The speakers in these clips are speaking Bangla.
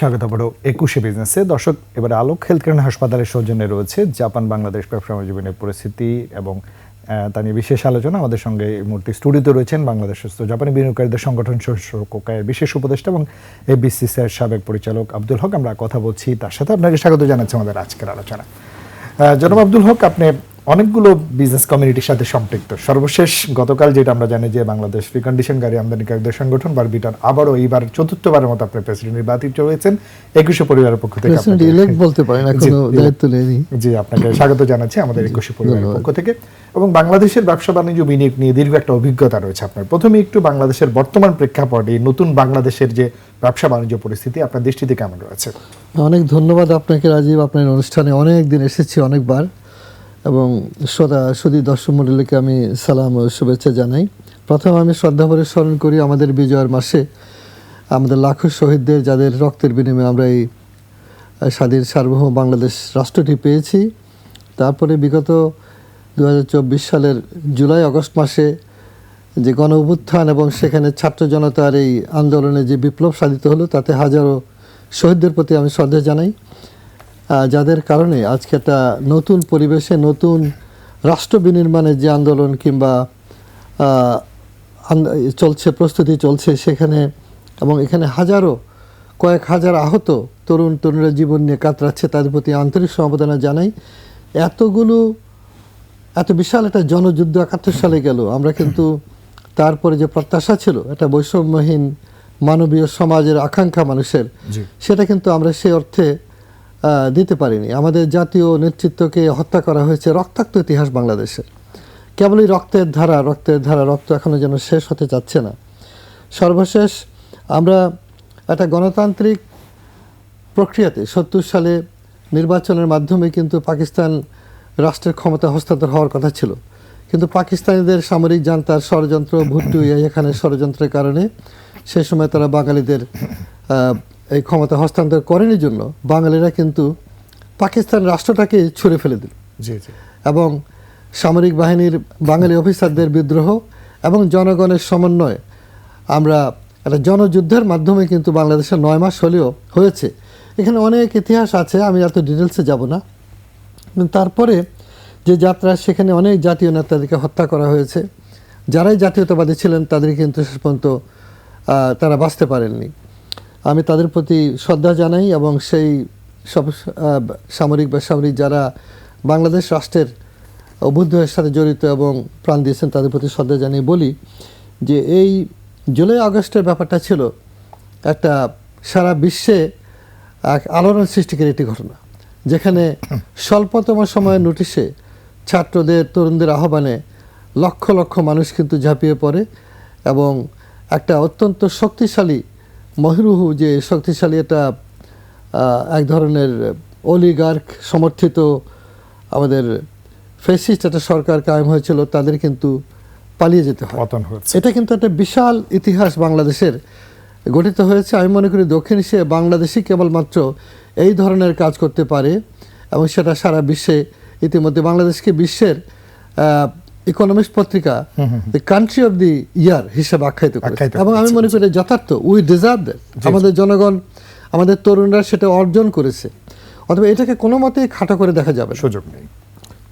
স্বাগত বড় একুশে বিজনেসে দর্শক, এবারে আলোক হেলথ কেয়ার হাসপাতালের সৌজন্যে রয়েছে জাপান, বাংলাদেশ ব্যবসা জীবনের পরিস্থিতি এবং তা নিয়ে বিশেষ আলোচনা। আমাদের সঙ্গে এই মুহূর্তে স্টুডিওতে রয়েছেন বাংলাদেশ সুস্থ জাপানি বিনিয়োগকারীদের সংগঠন কোকায়ের বিশেষ উপদেষ্টা এবং এবিসিসিআর সাবেক পরিচালক আব্দুল হক। আমরা কথা বলছি তার সাথে। আপনাকে স্বাগত জানাচ্ছি আমাদের আজকের আলোচনা জনাব আব্দুল হক, আপনি অনেকগুলো বিজনেস কমিউনিটির সাথে সম্পৃক্ত। সর্বশেষ গতকাল যেটা আমরা জানি যে বাংলাদেশ রিকন্ডিশন গাড়ি আমদানিকারীদের সংগঠন বারবিটার আবারও এইবার চতুর্থবারের মতো আপনি প্রেসিডেন্ট নির্বাচিত হয়েছেন। একুশে পরিবারের পক্ষ থেকে বলতে পারেন জি আপনাকে স্বাগত জানাচ্ছি আমাদের একুশে পরিবারের পক্ষ থেকে। এবং বাংলাদেশের ব্যবসা বাণিজ্য বিনিয়োগ নিয়ে দীর্ঘ একটা অভিজ্ঞতা রয়েছে আপনার। প্রথমে একটু বাংলাদেশের বর্তমান প্রেক্ষাপটে নতুন বাংলাদেশের যে ব্যবসা বাণিজ্য পরিস্থিতি আপনার দৃষ্টিতে কেমন রয়েছে? অনেক ধন্যবাদ আপনাকে রাজীব। আপনার অনুষ্ঠানে অনেক দিন এসেছি অনেকবার। এবং সদা সুদী দর্শক মন্ডলীকে আমি সালাম ও শুভেচ্ছা জানাই। প্রথমে আমি শ্রদ্ধাভরে স্মরণ করি, আমাদের বিজয়ের মাসে আমাদের লাখো শহীদদের যাদের রক্তের বিনিময়ে আমরা এই স্বাধীন সার্বভৌম বাংলাদেশ রাষ্ট্রটি পেয়েছি। তারপরে বিগত দু হাজার চব্বিশ সালের জুলাই, আগস্ট মাসে যে গণ অভ্যুত্থান এবং সেখানে ছাত্র জনতার এই আন্দোলনে যে বিপ্লব সাধিত হলো, তাতে হাজারো শহীদদের প্রতি আমি শ্রদ্ধা জানাই। যাদের কারণে আজকে একটা নতুন পরিবেশে নতুন রাষ্ট্র বিনির্মাণের যে আন্দোলন কিংবা চলছে প্রস্তুতি চলছে সেখানে এবং এখানে হাজারো কয়েক হাজার আহত তরুণ তরুণীরা জীবন নিয়ে কাতরাচ্ছে তাদের প্রতি আন্তরিক সমবেদনা জানাই এতগুলো এত বিশাল একটা জনযুদ্ধ একাত্তর সালে গেল। আমরা কিন্তু তারপরে যে প্রত্যাশা ছিল একটা বৈষম্যহীন মানবীয় সমাজের আকাঙ্ক্ষা মানুষের সেটা কিন্তু আমরা সে অর্থে দিতে পারিনি। আমাদের জাতীয় নেতৃত্বকে হত্যা করা হয়েছে রক্তাক্ত ইতিহাস বাংলাদেশের কেবলই রক্তের ধারা রক্তের ধারা, রক্ত এখনও যেন শেষ হতে যাচ্ছে না। সর্বশেষ, আমরা একটা গণতান্ত্রিক প্রক্রিয়াতে সত্তর সালে নির্বাচনের মাধ্যমে কিন্তু পাকিস্তান রাষ্ট্রের ক্ষমতা হস্তান্তর হওয়ার কথা ছিল। কিন্তু পাকিস্তানিদের সামরিক জান্তার ষড়যন্ত্র, ভুট্টু এখানে ষড়যন্ত্রের কারণে সে সময় তারা বাঙালিদের এই ক্ষমতা হস্তান্তর করেনি জন্য বাঙালিরা কিন্তু পাকিস্তান রাষ্ট্রটাকে ছুঁড়ে ফেলে দিল। এবং সামরিক বাহিনীর বাঙালি অফিসারদের বিদ্রোহ এবং জনগণের সমন্বয়ে আমরা একটা জনযুদ্ধের মাধ্যমে কিন্তু বাংলাদেশের নয় মাস হলেও হয়েছে। এখানে অনেক ইতিহাস আছে আমি এত ডিটেলসে যাব না। তারপরে যে যাত্রা সেখানে অনেক জাতীয় নেতাদেরকে হত্যা করা হয়েছে। যারাই জাতীয়তাবাদী ছিলেন তাদের কিন্তু শেষ পর্যন্ত তারা বাঁচতে পারেননি। আমি তাদের প্রতি শ্রদ্ধা জানাই এবং সেই সব সামরিক বেসামরিক যারা বাংলাদেশ রাষ্ট্রের অভ্যুদয়ের সাথে জড়িত এবং প্রাণ দিয়েছেন, তাদের প্রতি শ্রদ্ধা জানিয়ে বলি যে এই জুলাই আগস্টের ব্যাপারটা ছিল একটা সারা বিশ্বে এক আলোড়ন সৃষ্টিকারী একটি ঘটনা, যেখানে স্বল্পতম সময়ের নোটিশে ছাত্রদের, তরুণদের আহ্বানে লক্ষ লক্ষ মানুষ কিন্তু ঝাঁপিয়ে পড়ে এবং একটা অত্যন্ত শক্তিশালী মহিরুহু যে শক্তিশালী একটা এক ধরনের অলিগার্ক সমর্থিত আমাদের ফেসিস্ট একটা সরকার কায়েম হয়েছিল তাদের কিন্তু পালিয়ে যেতে হয়। হয়েছে। এটা কিন্তু একটা বিশাল ইতিহাস বাংলাদেশের গঠিত হয়েছে। আমি মনে করি দক্ষিণ এশিয়ায় বাংলাদেশই কেবলমাত্র এই ধরনের কাজ করতে পারে এবং সেটা সারা বিশ্বে ইতিমধ্যে বাংলাদেশকে বিশ্বের ইকোনমিক্স পত্রিকা the country of the year হিসেবে আখ্যায়িত করেছে। এবং আমি মনে করি যথার্থ উই ডিজার্ভ আমাদের জনগণ আমাদের তরুণরা সেটা অর্জন করেছে। অথবা এটাকে কোনো মতেই খাটো করে দেখা যাবে সুযোগ নেই।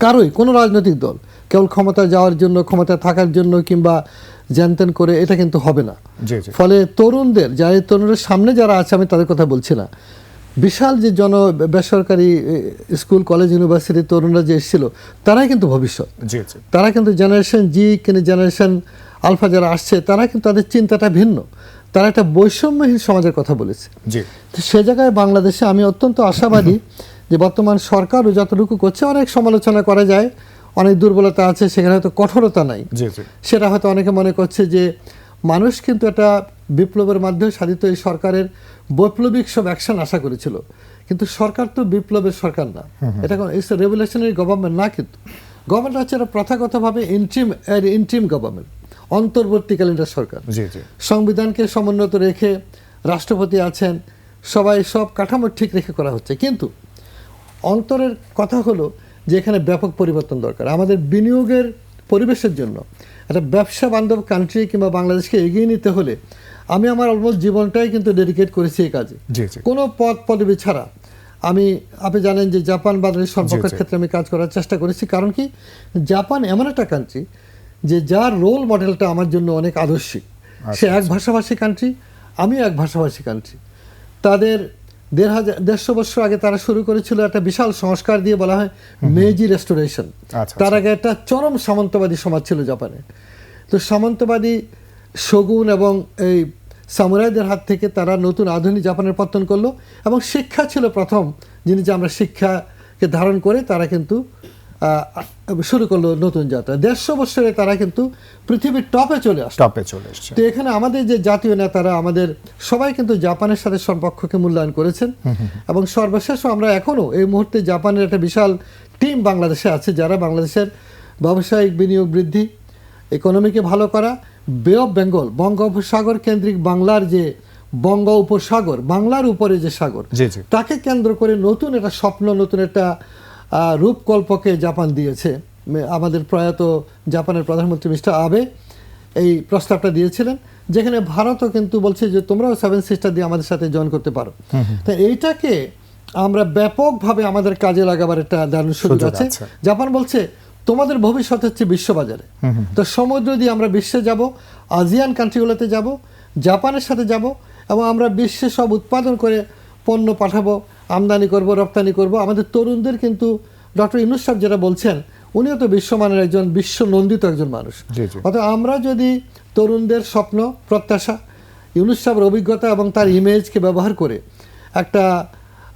কারোই কোনো রাজনৈতিক দল কেবল ক্ষমতা যাওয়ার জন্য ক্ষমতা থাকার জন্য কিংবা জ্যানতেন করে এটা কিন্তু হবে না। ফলে তরুণদের যারা এই তরুণের সামনে যারা আছে আমি তাদের কথা বলছি না। বিশাল যে জন বেসরকারি স্কুল কলেজ ইউনিভার্সিটির তরুণরা যে এসেছিল তারাই কিন্তু ভবিষ্যৎ। তারা কিন্তু জেনারেশন জি কিন্তু জেনারেশন আলফা যারা আসছে তারা কিন্তু তাদের চিন্তাটা ভিন্ন। তারা একটা বৈষম্যহীন সমাজের কথা বলেছে। তো সে জায়গায় বাংলাদেশে আমি অত্যন্ত আশাবাদী যে বর্তমান সরকারও যতটুকু করছে অনেক সমালোচনা করা যায় অনেক দুর্বলতা আছে সেখানে হয়তো কঠোরতা নাই। সেটা হয়তো অনেকে মনে করছে যে মানুষ কিন্তু একটা বিপ্লবের মাধ্যমে সাধিত এই সরকারের বৈপ্লবিক সব অ্যাকশন আশা করেছিল। কিন্তু সরকার তো বিপ্লবের সরকার না। এটা ইটস রেভুলেশনারি গভর্নমেন্ট না কিন্তু। গভর্নমেন্ট হচ্ছে একটা প্রথাগতভাবে ইন্ট্রিম ইন্ট্রিম গভর্নমেন্ট অন্তর্বর্তীকালীন সরকার। সংবিধানকে সমুন্নত রেখে রাষ্ট্রপতি আছেন সবাই সব কাঠামো ঠিক রেখে করা হচ্ছে। কিন্তু অন্তরের কথা হলো যে এখানে ব্যাপক পরিবর্তন দরকার। আমাদের বিনিয়োগের পরিবেশের জন্য একটা ব্যবসা বান্ধব কান্ট্রি কিংবা বাংলাদেশকে এগিয়ে নিতে হলে আমি আমার অলমোস্ট জীবনটাই কিন্তু ডেডিকেট করেছি এই কাজে। কোনো পদ পদবি ছাড়া। আমি আপনি জানেন যে জাপান বাংলাদেশ সম্পর্কের ক্ষেত্রে আমি কাজ করার চেষ্টা করেছি। কারণ কি? জাপান এমন একটা কান্ট্রি যে যার রোল মডেলটা আমার জন্য অনেক আদর্শিক। সে এক ভাষাভাষী কান্ট্রি আমি এক ভাষাভাষী কান্ট্রি তাদের দেড় হাজার দেড়শো বছর আগে তারা শুরু করেছিল একটা বিশাল সংস্কার দিয়ে বলা হয় মেজি রেস্টোরেশন আচ্ছা, তার আগে একটা চরম সামন্তবাদী সমাজ ছিল জাপানে। তো সামন্তবাদী শগুন এবং এই সামুরাইদের হাত থেকে তারা নতুন আধুনিক জাপানের পত্তন করল এবং শিক্ষা ছিল প্রথম যিনি যে আমরা শিক্ষাকে ধারণ করে তারা কিন্তু শুরু করল নতুন যাত্রা। দেড়শো বছরে তারা কিন্তু পৃথিবীর টপে চলে আসে টপে চলে এসছে। তো এখানে আমাদের যে জাতীয় নেতারা আমাদের সবাই কিন্তু জাপানের সাথে সম্পর্ককে মূল্যায়ন করেছেন। এবং সর্বশেষ আমরা এখনও এই মুহূর্তে জাপানের একটা বিশাল টিম বাংলাদেশে আছে যারা বাংলাদেশের ব্যবসায়িক বিনিয়োগ বৃদ্ধি ইকোনমিকে ভালো করা। বে অফ বেঙ্গল বঙ্গোপসাগর কেন্দ্রিক বাংলার যে বঙ্গ উপসাগর বাংলার উপরে যে সাগর তাকে কেন্দ্র করে নতুন একটা স্বপ্ন নতুন একটা রূপকল্পকে জাপান দিয়েছে। আমাদের প্রয়াত জাপানের প্রধানমন্ত্রী মিস্টার আবে এই প্রস্তাবটা দিয়েছিলেন যেখানে ভারতও কিন্তু বলছে যে তোমরাও সেভেন সিস্টার দিয়ে আমাদের সাথে জয়েন করতে পারো। তো এইটাকে আমরা ব্যাপকভাবে আমাদের কাজে লাগাবার একটা দারুণ সুযোগ আছে। জাপান বলছে তোমাদের ভবিষ্যৎ হচ্ছে বিশ্ববাজারে। তো সমুদ্র দিয়ে আমরা বিশ্বে যাব আসিয়ান কান্ট্রিগুলোতে যাব জাপানের সাথে যাব এবং আমরা বিশ্বে সব উৎপাদন করে পণ্য পাঠাবো আমদানি করব রপ্তানি করব। আমাদের তরুণদের কিন্তু ডক্টর ইনুস সাহেব যেটা বলছেন উনিও তো বিশ্বমানের একজন বিশ্ব নন্দিত একজন মানুষ। অর্থাৎ আমরা যদি তরুণদের স্বপ্ন প্রত্যাশা ইউনুস সাহেবের অভিজ্ঞতা এবং তার ইমেজকে ব্যবহার করে একটা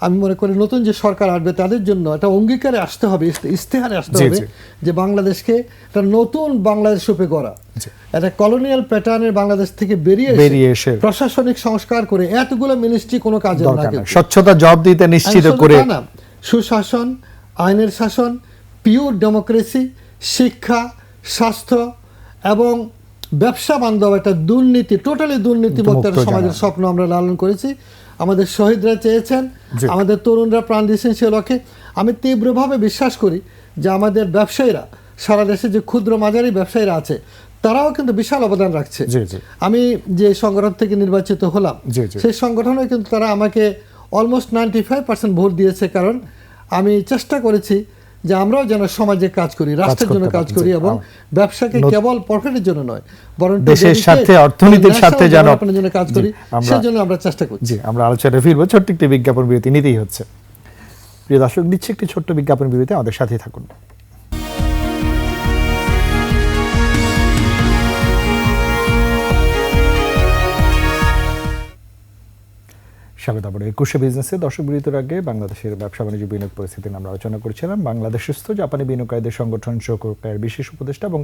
আমি মনে করি নতুন যে সরকার আসবে তাদের জন্য একটা অঙ্গীকারে আসতে হবে ইস্তে- ইস্তেহারে আসতে হবে যে বাংলাদেশকে একটা নতুন বাংলাদেশ রূপে গড়া। জি। একটা কলোনিয়াল প্যাটার্নের বাংলাদেশ থেকে বেরিয়ে এসে বেরিয়ে এসে প্রশাসনিক সংস্কার করে এতগুলো মিনিস্ট্রি কোনো কাজে স্বচ্ছতা জব দিতে নিশ্চিত করে না, সুশাসন আইনের শাসন পিওর ডেমোক্রেসি শিক্ষা স্বাস্থ্য এবং ব্যবসা বান্ধব একটা দুর্নীতি টোটালি মুক্ত সমাজের স্বপ্ন আমরা লালন করেছি। আমাদের শহীদরা চেয়েছেন আমাদের তরুণরা প্রাণ দিয়েছেন সে লক্ষ্যে। আমি তীব্রভাবে বিশ্বাস করি যে আমাদের ব্যবসায়ীরা সারা দেশে যে ক্ষুদ্র মাঝারি ব্যবসায়ীরা আছে তারাও কিন্তু বিশাল অবদান রাখছে। আমি যে সংগঠন থেকে নির্বাচিত হলাম। সেই সংগঠনে কিন্তু তারা আমাকে almost ninety five percent vote দিয়েছে। কারণ আমি চেষ্টা করেছি যে আমরাও যেন সমাজে কাজ করি রাষ্ট্রের জন্য কাজ করি এবং ব্যবসাকে কেবল প্রফিটের জন্য নয় বরং দেশের সাথে স্বার্থে, অর্থনীতির সাথে স্বার্থে যেন- development-এর জন্য কাজ করি সেজন্য আমরা চেষ্টা করছি। জি আমরা আলোচনায় ফিরবো। ছোট্ট একটি বিজ্ঞাপন বিরতি নিতেই হচ্ছে। প্রিয় দর্শক নিচ্ছে একটি ছোট্ট বিজ্ঞাপন বিরতি আমাদের সাথেই থাকুন। স্বাগত আবার একুশে বিজনেসে দর্শক বিরতির আগে বাংলাদেশের ব্যবসা বাণিজ্য বিনিয়োগ পরিস্থিতি নিয়ে আমরা আলোচনা করছিলাম। বাংলাদেশস্থ জাপানি বিনিয়োগকারীদের সংগঠন শোকের বিশেষ উপদেষ্টা এবং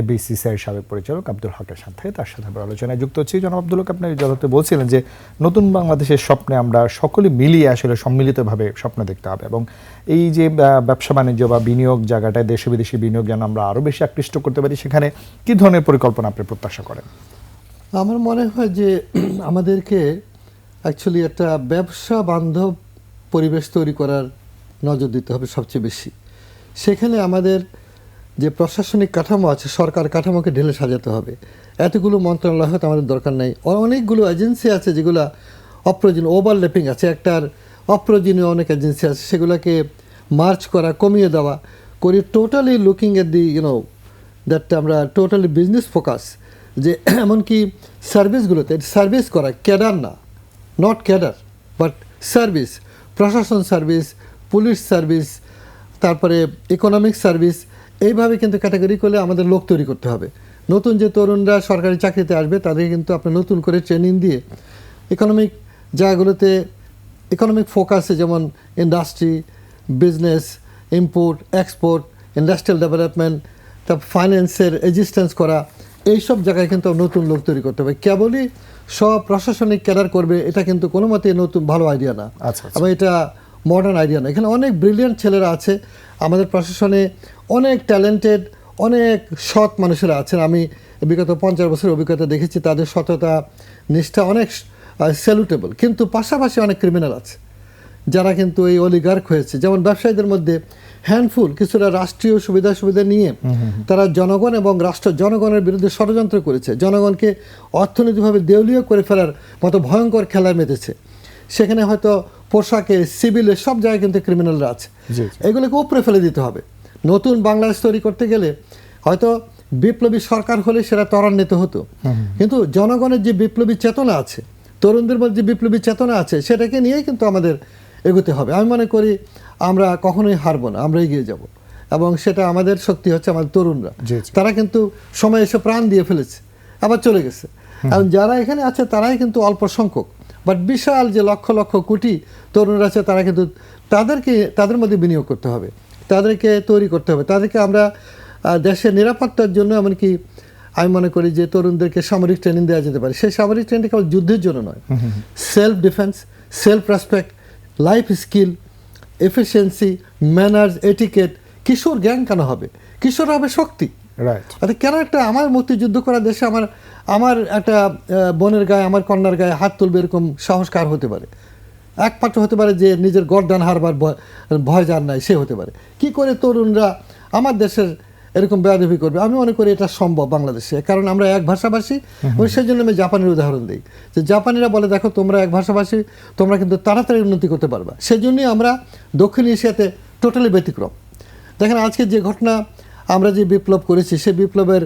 এবিসিসিআই সাবেক পরিচালক আব্দুল হকের সাথে তার সাথে আমরা আলোচনায় যুক্ত হচ্ছি। জনাব আব্দুল হক, আপনি যথার্থ বলছিলেন যে নতুন বাংলাদেশের স্বপ্নে আমরা সকলে মিলিয়ে আসলে সম্মিলিতভাবে স্বপ্ন দেখতে হবে এবং এই যে ব্যবসা বাণিজ্য বা বিনিয়োগ জায়গাটায় দেশে বিদেশি বিনিয়োগ যেন আমরা আরও বেশি আকৃষ্ট করতে পারি, সেখানে কী ধরনের পরিকল্পনা আপনি প্রত্যাশা করেন? আমার মনে হয় যে আমাদেরকে অ্যাকচুয়ালি একটা ব্যবসা বান্ধব পরিবেশ তৈরি করার নজর দিতে হবে সবচেয়ে বেশি। সেখানে আমাদের যে প্রশাসনিক কাঠামো আছে, সরকার কাঠামোকে ঢেলে সাজাতে হবে। এতগুলো মন্ত্রণালয় হয়তো আমাদের দরকার নেই। অনেকগুলো এজেন্সি আছে যেগুলো অপ্রয়োজনীয় ওভারল্যাপিং আছে। একটার অপ্রয়োজনীয় অনেক এজেন্সি আছে, সেগুলোকে মার্চ করা, কমিয়ে দেওয়া, করে totally looking at the you know that আমরা টোটালি বিজনেস ফোকাস যে, এমনকি সার্ভিসগুলোতে সার্ভিস করা ক্যাডার না। নট ক্যাডার বাট সার্ভিস প্রশাসন সার্ভিস পুলিশ সার্ভিস তারপরে ইকোনমিক সার্ভিস এইভাবে কিন্তু ক্যাটাগরি করলে আমাদের লোক তৈরি করতে হবে। নতুন যে তরুণরা সরকারি চাকরিতে আসবে, তাদেরকে কিন্তু আপনি নতুন করে ট্রেনিং দিয়ে ইকোনমিক জায়গাগুলোতে ইকোনমিক ফোকাসে যেমন industry business import export industrial development তারপর ফাইন্যান্সের এজিস্ট্যান্স করা এইসব জায়গায় কিন্তু নতুন লোক তৈরি করতে হবে। কেবলই সব প্রশাসনিক ক্যাডার করবে এটা কিন্তু কোনো মতে নতুন ভালো আইডিয়া না। আচ্ছা, আচ্ছা। এবং এটা মডার্ন আইডিয়া না। এখানে অনেক ব্রিলিয়ান্ট ছেলেরা আছে আমাদের প্রশাসনে অনেক ট্যালেন্টেড অনেক সৎ মানুষেরা আছেন। আমি বিগত পঞ্চাশ বছরের অভিজ্ঞতা দেখেছি তাদের সততা নিষ্ঠা অনেক স্যালুটেবল কিন্তু পাশাপাশি অনেক ক্রিমিনাল আছে যারা কিন্তু এই অলিগার্ক হয়েছে। যেমন ব্যবসায়ীদের মধ্যে হ্যান্ডফুল কিছুটা রাষ্ট্রীয় সুবিধা সুবিধা নিয়ে তারা জনগণ এবং রাষ্ট্র জনগণের বিরুদ্ধে ষড়যন্ত্র করেছে। জনগণকে অর্থনৈতিকভাবে দেউলিয়া করে ফেলার মতো ভয়ঙ্কর খেলায় মেতেছে। সেখানে হয়তো পোশাকে সিভিলে সব জায়গায় কিন্তু ক্রিমিনালরা আছে। এগুলোকে উপরে ফেলে দিতে হবে। নতুন বাংলাদেশ তৈরি করতে গেলে হয়তো বিপ্লবী সরকার হলে সেটা ত্বরান্বিত হতো। কিন্তু জনগণের যে বিপ্লবী চেতনা আছে তরুণদের মধ্যে যে বিপ্লবী চেতনা আছে সেটাকে নিয়েই কিন্তু আমাদের এগোতে হবে। আমি মনে করি আমরা কখনোই হারবো না আমরা এগিয়ে যাব। এবং সেটা আমাদের শক্তি হচ্ছে আমাদের তরুণরা। তারা কিন্তু সময় এসে প্রাণ দিয়ে ফেলেছে আবার চলে গেছে। এবং যারা এখানে আছে তারাই কিন্তু অল্প সংখ্যক। বাট বিশাল যে লক্ষ লক্ষ কোটি তরুণরা আছে তারা কিন্তু তাদেরকে তাদের মধ্যে বিনিয়োগ করতে হবে। তাদেরকে তৈরি করতে হবে। তাদেরকে আমরা দেশের নিরাপত্তার জন্য এমনকি আমি মনে করি যে তরুণদেরকে সামরিক ট্রেনিং দেওয়া যেতে পারে। সেই সামরিক ট্রেনিং কেবল যুদ্ধের জন্য নয়। Self defence self respect life skill efficiency manners etiquette কিশোর জ্ঞান কেন হবে? কিশোর হবে শক্তি। রাইট আচ্ছা কেন একটা আমার মুক্তিযুদ্ধ করা দেশে আমার আমার একটা বোনের গায়ে আমার কন্যার গায়ে হাত তুলবে এরকম সংস্কার হতে পারে? একমাত্র হতে পারে যে নিজের গর্দান হারবার ভয়- ভয় যার নাই সে হতে পারে। কি করে তরুণরা আমার দেশের এরকম বেয়াদবি করবে। আমি মনে করি এটা সম্ভব বাংলাদেশে কারণ আমরা এক ভাষাভাষী। এবং সেই জন্য আমি জাপানের উদাহরণ দিই। যে জাপানিরা বলে দেখো তোমরা এক ভাষাভাষী তোমরা কিন্তু তাড়াতাড়ি উন্নতি করতে পারবা। সেই জন্যই আমরা দক্ষিণ এশিয়াতে টোটালি ব্যতিক্রম। দেখেন আজকে যে ঘটনা আমরা যে বিপ্লব করেছি সেই বিপ্লবের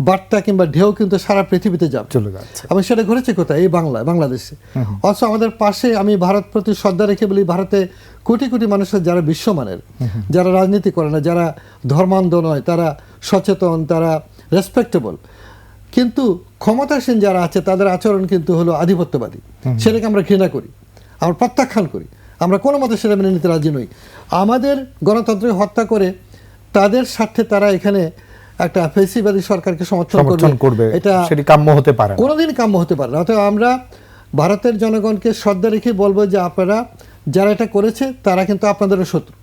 বার্তা কিংবা ঢেউ কিন্তু সারা পৃথিবীতে যাবে। চলে যাচ্ছে। এবং সেটা ঘটেছে কোথায়? এই বাংলা বাংলাদেশে। অথচ আমাদের পাশে আমি ভারত প্রতি শ্রদ্ধা রেখে বলি ভারতে কোটি কোটি মানুষের যারা বিশ্বমানের যারা রাজনীতি করে না যারা ধর্মান্ধ নয় তারা সচেতন তারা রেসপেক্টেবল কিন্তু ক্ষমতাসীন যারা আছে তাদের আচরণ কিন্তু হলো আধিপত্যবাদী। সেটাকে আমরা ঘৃণা করি আমরা প্রত্যাখ্যান করি। আমরা কোনো মতে সেটা মেনে নিতে রাজি নই। আমাদের গণতন্ত্রকে হত্যা করে তাদের স্বার্থে তারা এখানে একটা ফেসিবাদী সরকারকে সমর্থন করবে। এটা সেটি কাম্য হতে পারে কোনোদিন কাম্য হতে পারে না। অতএব আমরা ভারতের জনগণকে শ্রদ্ধা রেখে বলব যে আপনারা যারা এটা করেছে তারা কিন্তু আপনাদেরও শত্রু।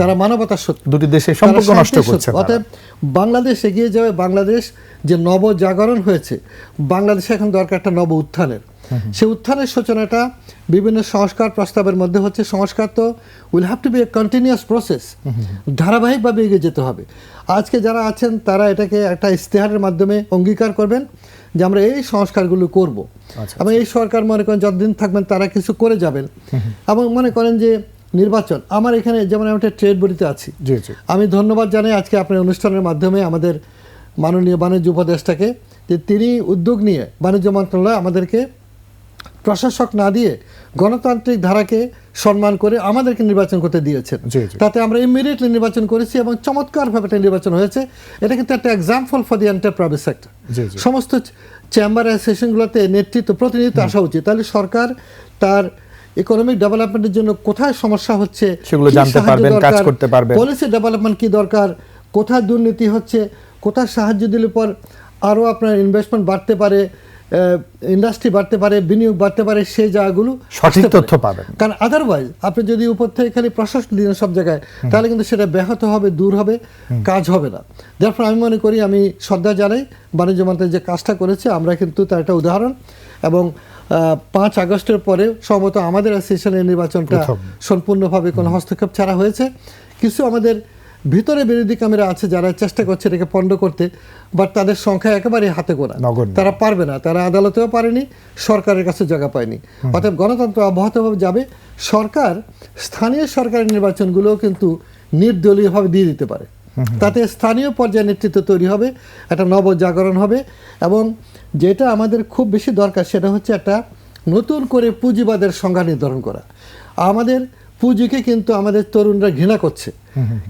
তারা মানবতার শত্রু। দুটি দেশে সম্পর্ক নষ্ট করছে অতএব বাংলাদেশ এগিয়ে যাবে বাংলাদেশ যে নব জাগরণ হয়েছে বাংলাদেশে এখন দরকার একটা নব উত্থানের। সেই উত্থানের সূচনাটা বিভিন্ন সংস্কার প্রস্তাবের মধ্যে হচ্ছে সংস্কার তো will have to be a continuous process ধারাবাহিকভাবে এগিয়ে যেতে হবে। আজকে যারা আছেন তারা এটাকে একটা ইশতেহারের মাধ্যমে অঙ্গীকার করবেন যে আমরা এই সংস্কারগুলো করব। আচ্ছা, এবং এই সরকার মনে করেন যতদিন থাকবেন তারা কিছু করে যাবেন। এবং মনে করেন যে নির্বাচন আমার এখানে যেমন আমি একটা ট্রেড বডিতে আছি আমি ধন্যবাদ জানাই আজকে আপনার অনুষ্ঠানের মাধ্যমে আমাদের মাননীয় বাণিজ্য উপদেষ্টাকে যে তিনি উদ্যোগ নিয়ে বাণিজ্য মন্ত্রণালয় আমাদেরকে প্রশাসক না দিয়ে গণতান্ত্রিক ধারাকে সম্মান করে আমাদেরকে নির্বাচন করতে দিয়েছেন। তাতে আমরা ইমিডিয়েটলি নির্বাচন করেছি এবং চমৎকারভাবে একটা নির্বাচন হয়েছে এটা কিন্তু একটা example for the enter private sector. সমস্ত চেম্বার অ্যাসোসিয়েশনগুলোতে নেতৃত্ব প্রতিনিধিত্ব আসা উচিত তাহলে সরকার তার ইকোনমিক ডেভেলপমেন্টের জন্য কোথায় সমস্যা হচ্ছে সেগুলো জানতে পারবেন, কাজ করতে পারবেন। পলিসি ডেভেলপমেন্ট কি দরকার কোথায় দুর্নীতি হচ্ছে কোথায় সাহায্য দিলে পর আরও আপনার ইনভেস্টমেন্ট বাড়তে পারে ইন্ডাস্ট্রি বাড়তে পারে বিনিয়োগ বাড়তে পারে সেই জায়গাগুলো সঠিক তথ্য পাবেন। কারণ আদারওয়াইজ আপনি যদি উপর থেকে খালি প্রশাসন দিন সব জায়গায় তাহলে কিন্তু সেটা ব্যাহত হবে দূর হবে কাজ হবে না। যার ফলে আমি মনে করি আমি শ্রদ্ধা জানাই বাণিজ্য মন্ত্রী যে কাজটা করেছে আমরা কিন্তু তার একটা উদাহরণ। এবং পাঁচ আগস্টের পরে সম্ভবত আমাদের অ্যাসোসিয়েশনের নির্বাচনটা সম্পূর্ণভাবে কোনো হস্তক্ষেপ ছাড়া হয়েছে। কিছু আমাদের ভিতরে বিরোধী ক্যামেরা আছে যারা চেষ্টা করছে এটাকে পণ্ড করতে বাট তাদের সংখ্যা একেবারে হাতে গোনা। তারা পারবে না তারা আদালতেও পারেনি সরকারের কাছে জায়গা পায়নি। অতএব গণতন্ত্র অব্যাহতভাবে যাবে সরকার স্থানীয় সরকারের নির্বাচনগুলোও কিন্তু নির্দলীয়ভাবে দিয়ে দিতে পারে। তাতে স্থানীয় পর্যায়ে নেতৃত্ব তৈরি হবে একটা নবজাগরণ হবে এবং যেটা আমাদের খুব বেশি দরকার সেটা হচ্ছে একটা নতুন করে পুঁজিবাদের সংজ্ঞা নির্ধারণ করা। আমাদের পুঁজিকে কিন্তু আমাদের তরুণরা ঘৃণা করছে।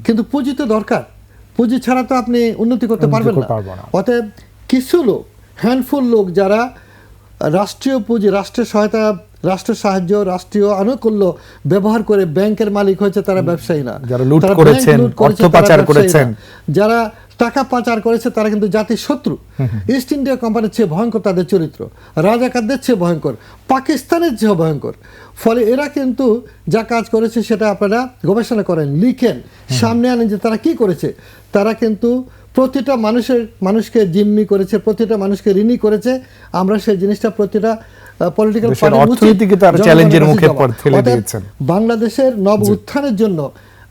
কিন্তু পুঁজি তো দরকার। পুঁজি ছাড়া তো আপনি উন্নতি করতে পারবেন না। অতএব কিছু লোক হ্যান্ডফুল লোক যারা রাষ্ট্রীয় পুঁজি রাষ্ট্রের সহায়তা রাষ্ট্র সাহায্য রাষ্ট্রীয় আনুকূল্য ব্যবহার করে ব্যাংকের মালিক হয়েছে তারা ব্যবসায়ী না। যারা লুট করেছেন, অর্থ পাচার করেছেন। যারা টাকা পাচার করেছে তারা কিন্তু জাতির শত্রু। ইস্ট ইন্ডিয়া কোম্পানির চেয়ে ভয়ঙ্কর তাদের চরিত্র। রাজাকারদের চেয়ে ভয়ঙ্কর? পাকিস্তানের চেয়ে ভয়ঙ্কর। ফলে এরা কিন্তু যা কাজ করেছে সেটা আপনারা গবেষণা করেন লিখেন। সামনে আনেন যে তারা কি করেছে। তারা কিন্তু প্রতিটা মানুষের মানুষকে জিম্মি করেছে প্রতিটা মানুষকে ঋণী করেছে। আমরা সেই জিনিসটা প্রতিটা পলিটিক্যাল অর্থনীতিকে তারা চ্যালেঞ্জের মুখে ফেলে দিয়েছেন। বাংলাদেশের নব উত্থানের জন্য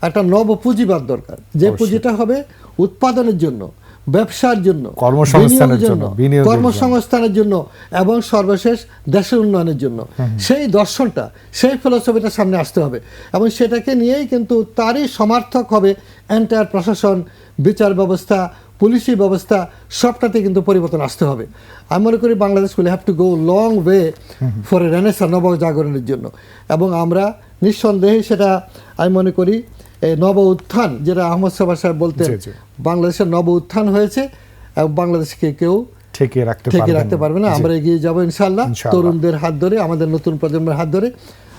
একটা নব পুঁজিবাদ দরকার। যে পুঁজিটা হবে উৎপাদনের জন্য ব্যবসার জন্য কর্মসংস্থানের জন্য, কর্মসংস্থানের জন্য এবং সর্বশেষ দেশের উন্নয়নের জন্য। সেই দর্শনটা সেই ফিলোসফিটা সামনে আসতে হবে। এবং সেটাকে নিয়েই কিন্তু তারই সমার্থক হবে এন্টায়ার প্রশাসন বিচার ব্যবস্থা পুলিশি ব্যবস্থা সবটাতে কিন্তু পরিবর্তন আসতে হবে। আমি মনে করি Bangladesh will have to go long way for a renaissance নবজাগরণের জন্য। এবং আমরা নিঃসন্দেহে সেটা আমি মনে করি নব উত্থান যেটা আহমদ সাবা সাহেব বলতেন। বাংলাদেশের নব উত্থান হয়েছে এবং বাংলাদেশকে কেউ ঠেকিয়ে রাখতে ঠেকে রাখতে পারবে না। আমরা এগিয়ে যাব ইনশাল্লাহ তরুণদের হাত ধরে আমাদের নতুন প্রজন্মের হাত ধরে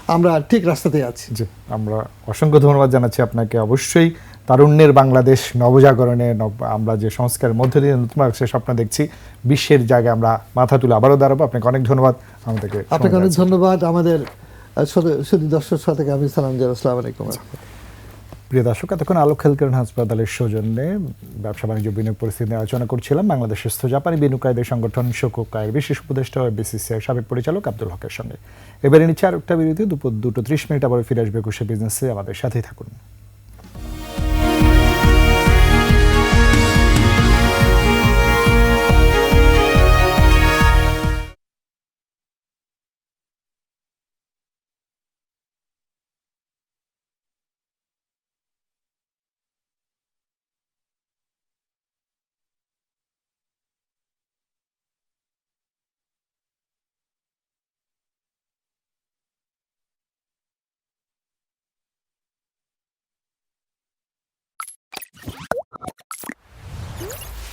আমরা ঠিক রাস্তাতে আছি। জি আমরা অসংখ্য ধন্যবাদ জানাচ্ছি আপনাকে। অবশ্যই তারুণ্যের বাংলাদেশ নবজাগরণে আমরা যে সংস্কারের মধ্যে দিয়ে নতুন বাংলাদেশের স্বপ্ন দেখছি বিশ্বের জায়গায় আমরা মাথা তুলে আবারও দাঁড়াবো। আপনাকে অনেক ধন্যবাদ। আমাদেরকে আপনাকে অনেক ধন্যবাদ। আমাদের শুধু- দর্শক শ্রোতাকে আমি সালাম জানাই। আসসালামু আলাইকুম। প্রিয় দর্শক, এতক্ষণ আলোক হেলথকেয়ার হাসপাতালের সৌজন্যে ব্যবসা বাণিজ্য বিনিয়োগ পরিস্থিতি নিয়ে আলোচনা করছিলাম। বাংলাদেশের জাপানি বিনিয়োগকারীদের সংগঠন শোকোকায়ের বিশেষ উপদেষ্টা ও বিসিসিআই সাবেক পরিচালক আব্দুল হকের সঙ্গে। এবারে নিচ্ছে আর একটা বিরতি। দুপুর দুটো ত্রিশ মিনিট আবার ফিরে আসবে একুশে বিজনেসে আমাদের সাথেই থাকুন।